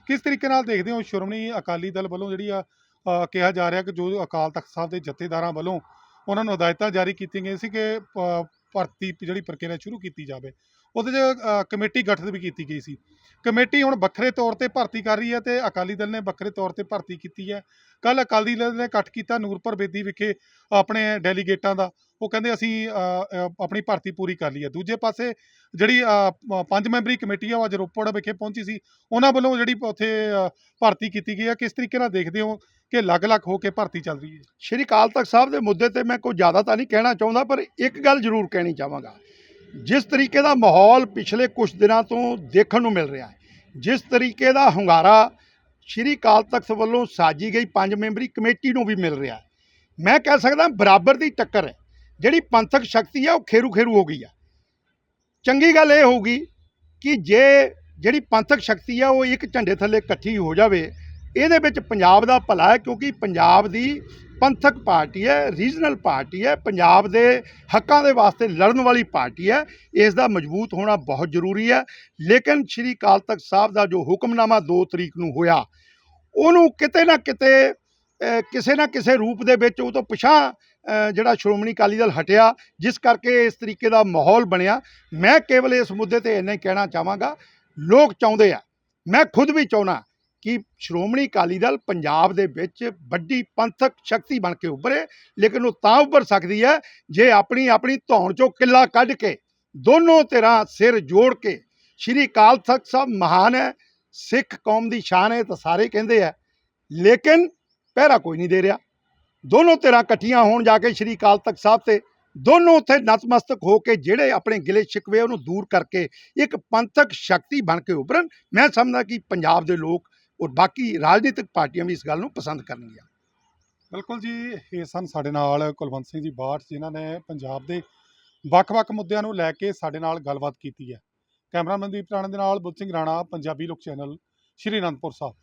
ਕਿਸ ਤਰੀਕੇ ਨਾਲ ਦੇਖਦੇ ਹੋ ਸ਼੍ਰੋਮਣੀ ਅਕਾਲੀ ਦਲ ਵੱਲੋਂ ਜਿਹੜੀ ਆ ਅ, ਕਿਹਾ ਜਾ ਰਿਹਾ ਕਿ ਜੋ ਅਕਾਲ ਤਖਤ ਸਾਹਿਬ ਦੇ ਜਥੇਦਾਰਾਂ ਵੱਲੋਂ ਉਹਨਾਂ ਨੂੰ ਹਦਾਇਤਾਂ ਜਾਰੀ ਕੀਤੀਆਂ ਗਈਆਂ ਸੀ ਕਿ ਪ- ਭਰਤੀ ਜਿਹੜੀ ਪ੍ਰਕਿਰਿਆ ਸ਼ੁਰੂ ਕੀਤੀ ਜਾਵੇ। ਉਹਦੇ 'ਚ ਕਮੇਟੀ ਗਠਿਤ ਵੀ ਕੀਤੀ ਗਈ ਸੀ। ਕਮੇਟੀ ਹੁਣ ਵੱਖਰੇ ਤੌਰ ਤੇ ਭਰਤੀ ਕਰ ਰਹੀ ਹੈ ਤੇ ਅਕਾਲੀ ਦਲ ਨੇ ਵੱਖਰੇ ਤੌਰ ਤੇ ਭਰਤੀ ਕੀਤੀ ਹੈ। ਕੱਲ ਅਕਾਲੀ ਦਲ ਨੇ ਇਕੱਠ ਕੀਤਾ ਨੂਰਪੁਰ ਬੇਦੀ ਵਿਖੇ ਆਪਣੇ ਡੈਲੀਗੇਟਾਂ ਦਾ। ਉਹ ਕਹਿੰਦੇ ਅਸੀਂ ਆਪਣੀ ਭਰਤੀ ਪੂਰੀ ਕਰ ਲਈ ਹੈ। ਦੂਜੇ ਪਾਸੇ ਜਿਹੜੀ ਪੰਜ ਮੈਂਬਰੀ ਕਮੇਟੀ ਆ, ਉਹ ਅੱਜ ਰੋਪੜ ਵਿਖੇ ਪਹੁੰਚੀ ਸੀ। ਉਹਨਾਂ ਵੱਲੋਂ ਜਿਹੜੀ ਉੱਥੇ ਭਰਤੀ ਕੀਤੀ ਗਈ ਹੈ। ਕਿਸ ਤਰੀਕੇ ਨਾਲ ਦੇਖਦੇ ਹੋ ਕਿ ਅਲੱਗ-ਅਲੱਗ ਹੋ ਕੇ ਭਰਤੀ ਚੱਲ ਰਹੀ ਹੈ? ਸ਼੍ਰੀ ਅਕਾਲ ਤਖਤ ਸਾਹਿਬ ਦੇ ਮੁੱਦੇ ਤੇ ਮੈਂ ਕੋਈ ਜ਼ਿਆਦਾ ਤਾਂ ਨਹੀਂ ਕਹਿਣਾ ਚਾਹੁੰਦਾ, ਪਰ ਇੱਕ ਗੱਲ ਜ਼ਰੂਰ ਕਹਿਣੀ ਚਾਹਾਂਗਾ। ਜਿਸ ਤਰੀਕੇ ਦਾ ਮਾਹੌਲ ਪਿਛਲੇ ਕੁਝ ਦਿਨਾਂ ਤੋਂ ਦੇਖਣ ਨੂੰ ਮਿਲ ਰਿਹਾ ਹੈ, ਜਿਸ ਤਰੀਕੇ ਦਾ ਹੁੰਗਾਰਾ ਸ਼੍ਰੀ ਅਕਾਲ ਤਖਤ ਵੱਲੋਂ ਸਾਜੀ ਗਈ ਪੰਜ ਮੈਂਬਰੀ ਕਮੇਟੀ ਨੂੰ ਵੀ ਮਿਲ ਰਿਹਾ ਮੈਂ ਕਹਿ ਸਕਦਾ ਬਰਾਬਰ ਦੀ ਟੱਕਰ ਹੈ, ਜਿਹੜੀ ਪੰਥਕ ਸ਼ਕਤੀ ਹੈ ਉਹ ਖੇਰੂ ਖੇਰੂ ਹੋ ਗਈ ਹੈ। ਚੰਗੀ ਗੱਲ ਇਹ ਹੋਊਗੀ ਕਿ ਜੇ ਜਿਹੜੀ ਪੰਥਕ ਸ਼ਕਤੀ ਹੈ ਉਹ ਇੱਕ ਝੰਡੇ ਥੱਲੇ ਇਕੱਠੀ ਹੋ ਜਾਵੇ ਇਹਦੇ ਵਿੱਚ ਪੰਜਾਬ ਦਾ ਭਲਾ ਹੈ ਕਿਉਂਕਿ ਪੰਜਾਬ ਦੀ ਪੰਥਕ ਪਾਰਟੀ ਹੈ ਰੀਜਨਲ ਪਾਰਟੀ ਹੈ, ਪੰਜਾਬ ਦੇ ਹੱਕਾਂ ਦੇ ਵਾਸਤੇ ਲੜਨ ਵਾਲੀ ਪਾਰਟੀ ਹੈ। ਇਸ ਦਾ ਮਜ਼ਬੂਤ ਹੋਣਾ ਬਹੁਤ ਜ਼ਰੂਰੀ ਹੈ। ਲੇਕਿਨ ਸ਼੍ਰੀ ਅਕਾਲ ਤਖਤ ਸਾਹਿਬ ਦਾ ਜੋ ਹੁਕਮਨਾਮਾ 2 ਤਰੀਕ ਨੂੰ ਹੋਇਆ, ਉਹਨੂੰ ਕਿਤੇ ਨਾ ਕਿਤੇ ਕਿਸੇ ਨਾ ਕਿਸੇ ਰੂਪ ਦੇ ਵਿੱਚ ਉਹ ਤੋਂ ਪਿਛਾਂ ਜਿਹੜਾ ਸ਼੍ਰੋਮਣੀ ਅਕਾਲੀ ਦਲ ਹਟਿਆ, ਜਿਸ ਕਰਕੇ ਇਸ ਤਰੀਕੇ ਦਾ ਮਾਹੌਲ ਬਣਿਆ। ਮੈਂ ਕੇਵਲ ਇਸ ਮੁੱਦੇ ਤੇ ਇੰਨਾ ਹੀ ਕਹਿਣਾ ਚਾਹਾਂਗਾ। ਲੋਕ ਚਾਹੁੰਦੇ ਆ। ਮੈਂ ਖੁਦ ਵੀ ਚਾਹੁੰਦਾ ਕਿ ਸ਼੍ਰੋਮਣੀ ਅਕਾਲੀ ਦਲ ਪੰਜਾਬ ਦੇ ਵਿੱਚ ਵੱਡੀ ਪੰਥਕ ਸ਼ਕਤੀ ਬਣ ਕੇ ਉੱਭਰੇ, ਲੇਕਿਨ ਉਹ ਤਾਂ ਉੱਭਰ ਸਕਦੀ ਹੈ ਜੇ ਆਪਣੀ ਆਪਣੀ ਧੌਣ ਚੋਂ ਕਿੱਲਾ ਕੱਢ ਕੇ ਦੋਨੋਂ ਧਿਰਾਂ ਸਿਰ ਜੋੜ ਕੇ ਸ਼੍ਰੀ ਅਕਾਲ ਤਖਤ ਸਾਹਿਬ ਮਹਾਨ ਹੈ, ਸਿੱਖ ਕੌਮ ਦੀ ਸ਼ਾਨ ਹੈ ਤਾਂ ਸਾਰੇ ਕਹਿੰਦੇ ਆ। ਲੇਕਿਨ ਪਹਿਰਾ ਕੋਈ ਨਹੀਂ ਦੇ ਰਿਹਾ। ਦੋਨੋਂ ਧਿਰਾਂ ਇਕੱਠੀਆਂ ਹੋਣ ਜਾ ਕੇ ਸ਼੍ਰੀ ਅਕਾਲ ਤਖਤ ਸਾਹਿਬ ਤੇ ਦੋਨੋਂ ਉੱਥੇ ਨਤਮਸਤਕ ਹੋ ਕੇ ਜਿਹੜੇ ਆਪਣੇ ਗਿਲੇ ਸ਼ਿਕਵੇ ਉਹਨੂੰ ਦੂਰ ਕਰਕੇ ਇੱਕ ਪੰਥਕ ਸ਼ਕਤੀ ਬਣ ਕੇ ਉਭਰਨ। ਮੈਂ ਸਮਝਦਾ ਕਿ ਪੰਜਾਬ ਦੇ ਲੋਕ ਔਰ ਬਾਕੀ ਰਾਜਨੀਤਿਕ ਪਾਰਟੀਆਂ ਵੀ ਇਸ ਗੱਲ ਨੂੰ ਪਸੰਦ ਕਰਨਗੀਆਂ। ਬਿਲਕੁਲ ਜੀ, ਇਹ ਸਨ ਸਾਡੇ ਨਾਲ ਕੁਲਵੰਤ ਸਿੰਘ ਜੀ ਬਾਠ, ਜਿਨ੍ਹਾਂ ਨੇ ਪੰਜਾਬ ਦੇ ਵੱਖ-ਵੱਖ ਮੁੱਦਿਆਂ ਨੂੰ ਲੈ ਕੇ ਸਾਡੇ ਨਾਲ ਗੱਲਬਾਤ ਕੀਤੀ ਹੈ। ਕੈਮਰਾਮੈਨ ਦੀਪ ਰਾਣਾ ਦੇ ਨਾਲ ਬੁੱਧ ਸਿੰਘ ਰਾਣਾ, ਪੰਜਾਬੀ ਲੋਕ ਚੈਨਲ, ਸ਼੍ਰੀ ਅਨੰਦਪੁਰ ਸਾਹਿਬ।